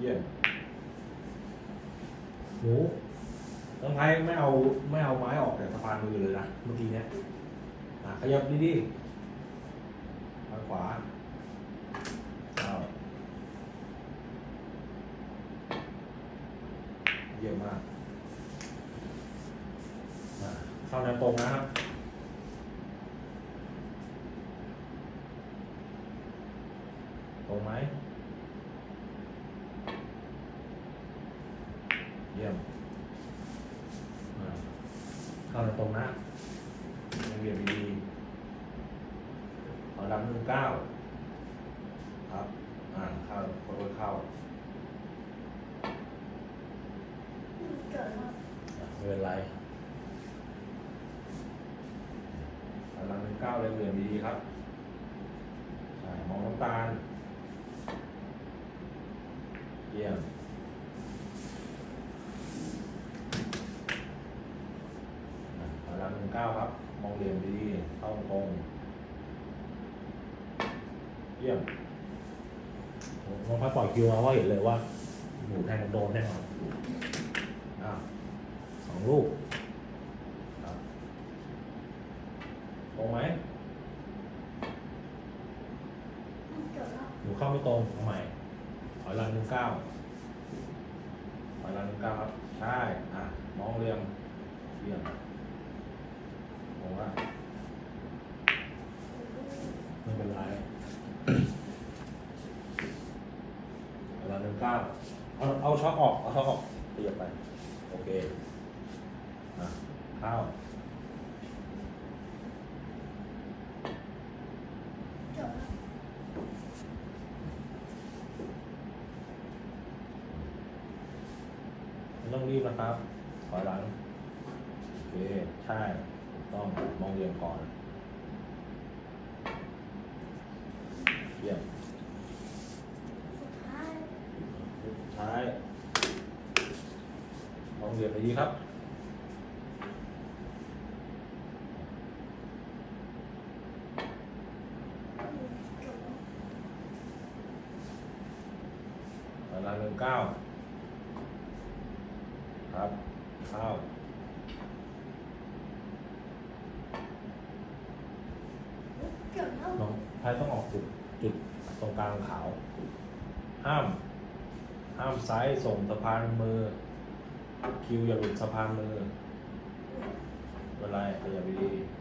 เยี่ยมหนูต้องไพ่ไม่เอาไม่เอาไม้ออกจากสะพานมือเลยนะเมื่อกี้เนี้ยอะขยับดีๆทางขวาเอาเยี่ยมมากอะเข้าแนวตรงนะครับตรงไหม ยี่ยมอ่าเข้าตรงนะยังเรียนดีๆขอดำหนึ่งเก้าครับ อ่าเข้าค่อยๆเข้าเกิดว่าอะไม่เป็นไรขอดำหนึ่งเก้าเลยเรียนดีๆครับใช่มองน้ำตาลเยี่ยม ถอยหลังหนึ่ง เก้าครับ มองเหลี่ยมดีๆเข้าตรงเยี่ยมน้องพัดปล่อยคิวมาว่าเห็นเลยว่าหนูแทงโดนแน่นอนอะสองลูกครับตรงไหมเกิดว่าหนูเข้าไม่ตรงเอาใหม่ถอยหลังหนึ่งเก้าถอยหลังหนึ่งเก้าครับ ใช่ อะ มองเหลี่ยมเยี่ยม มองว่าไม่เป็นไรเวลาหนึ่งเก้าเอาเอาช็อคออก เอาช็อคออกเตียบไป โอเคอะเข้าเกิดว่าไม่ต้องรีบนะครับถอยหลัง โอเค ใช่ถูก ต้องมองเรียงก่อนเยี่ยมสุดท้ายมองเรียงไปดีครับเว่าหนึ่งเก้าครับเข้าเกิดว่า น้อง พายต้องออกจุดจุดตรงกลางขาว ห้าม ห้ามซ้ายส่งสะพานมือ คิวอย่าหลุดสะพานมือเวลาขยับดีๆ